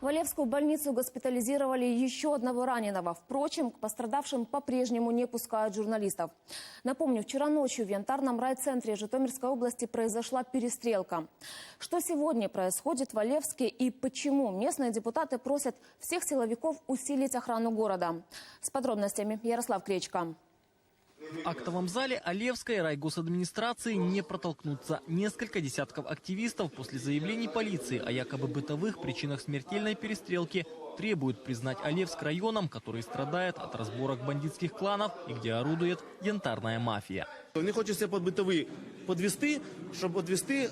В Олевскую больницу госпитализировали еще одного раненого. Впрочем, к пострадавшим по-прежнему не пускают журналистов. Напомню, вчера ночью в Янтарном райцентре Житомирской области произошла перестрелка. Что сегодня происходит в Олевске и почему местные депутаты просят всех силовиков усилить охрану города? С подробностями Ярослав Кречко. В актовом зале Олевской райгосадминистрации не протолкнуться. Несколько десятков активистов после заявлений полиции о якобы бытовых причинах смертельной перестрелки требуют признать Олевск районом, который страдает от разборок бандитских кланов и где орудует янтарная мафия. Вони хочуть себе під битовий підвести, щоб відвести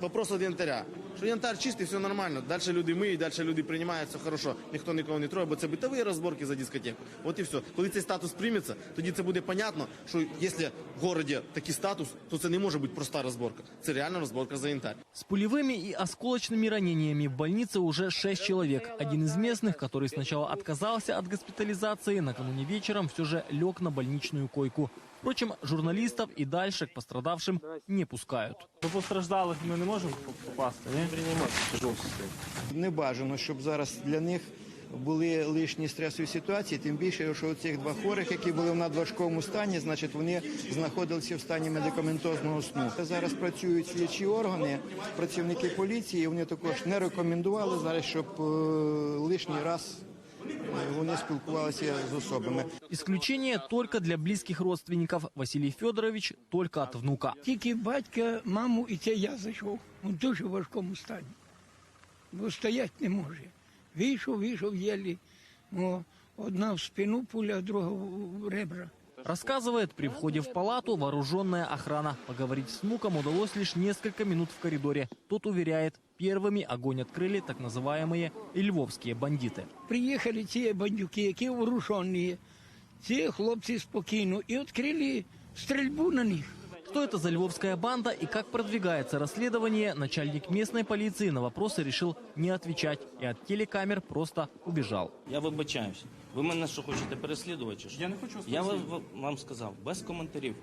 вопрос від янтаря. Що янтар чистий, все нормально. Далі люди миють, далі люди приймають, все хорошо. Ніхто нікого не троє, бо це битові розборки за дискотеку. От і все. Коли цей статус прийметься, тоді це буде понятно, що якщо в місті такий статус, то це не може бути проста розборка. Це реальна розборка за янтарь. С пулевыми и осколочными ранениями в больнице уже шесть человек. Один из местных, который сначала отказался от госпитализации, накануне вечером все же лег на больничную койку. Впрочем, журналистов и дальше к пострадавшим не пускают. До постраждалих ми не можемо попасти, ні? Не бажано, щоб зараз для них були лишні стресові ситуації, тим більше, що цих два хворих, які були в надважкому стані, значить вони знаходилися в стані медикаментозного сну. Зараз працюють слідчі органи, працівники поліції. Вони також не рекомендували зараз, щоб е, лишній раз вони спілкувалися з особами. Исключение только для близких родственников. Василий Федорович только от внука. Тільки батька, маму і це я зайшов у дуже важкому стані. Бо стоять не може. Вийшов, вийшов єлі. О, одна в спину пуля, друга в ребра. Рассказывает, при входе в палату вооруженная охрана. Поговорить с внуком удалось лишь несколько минут в коридоре. Тот уверяет, первыми огонь открыли так называемые львовские бандиты. Приїхали ці бандюки, які вооружені, ці хлопці спокійно, і відкрили стрільбу на них. Что это за львовская банда и как продвигается расследование, начальник местной полиции на вопросы решил не отвечать и от телекамер просто убежал. Я вибачаюсь. Ви мене що хочете переслідувати? Чи що? Я не хочу вас Я вам, переслідувати. вам сказав, без коментарів.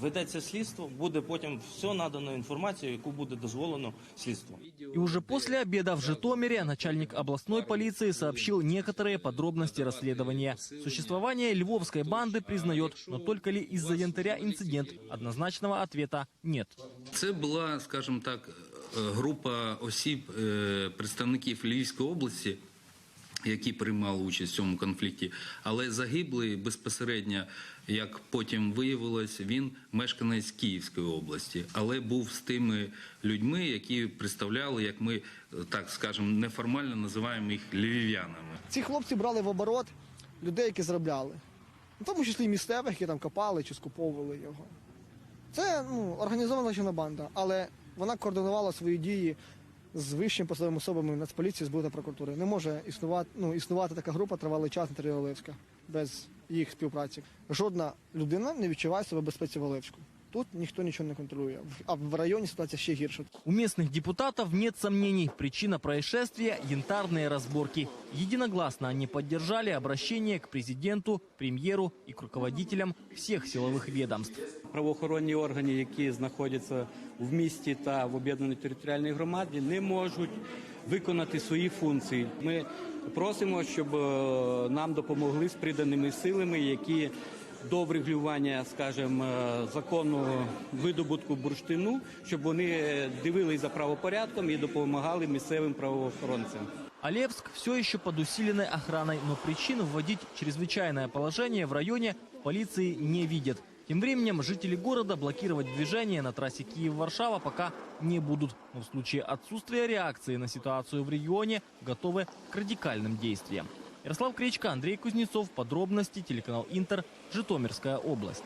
Ведеться слідство, буде потім все надано інформацію, яку буде дозволено слідству. И уже после обеда в Житомире начальник областной полиции сообщил некоторые подробности расследования. Существование львовской банды признает, но только ли из-за янтаря инцидент однозначного ответа нет. Це була, скажімо так, е, група осіб, е, представників Львівської області, які приймали участь в цьому конфлікті, але загиблий безпосередньо, як потім виявилось, він мешканець Київської області, але був з тими людьми, які представляли, як ми так скажемо, неформально називаємо їх львів'янами. Ці хлопці брали в оборот людей, які заробляли. В тому числі місцевих, які там копали чи скуповували його. Це ну, організована злочинна банда, але вона координувала свої дії з вищими посадовими особами Нацполіції, СБУ та прокуратури. Не може існувати, ну, існувати така група тривалий час на території Олевська без їх співпраці. Жодна людина не відчуває себе в безпеці в Олевську. Тут ніхто нічого не контролює. А в районі ситуація ще гірша. У местных депутатов нет сомнений. Причина происшествия – янтарные разборки. Единогласно они поддержали обращение к президенту, премьеру и к руководителям всех силовых ведомств. правоохоронні органи, які знаходяться в місті та в об'єднаній територіальній громаді, не можуть виконати свої функції. Ми просимо, щоб е, нам допомогли з приданими силами, які до врегулювання, скажімо, е, законного видобутку бурштину, щоб вони дивились за правопорядком і допомагали місцевим правоохоронцям. Олевск все еще под усиленной охраной, но причин вводить чрезвычайное положение в районе полиции не видят. Тем временем жители города блокировать движение на трассе Киев-Варшава пока не будут. Но в случае отсутствия реакции на ситуацию в регионе готовы к радикальным действиям. Ярослав Кречко, Андрей Кузнецов. Подробности телеканал Интер. Житомирская область.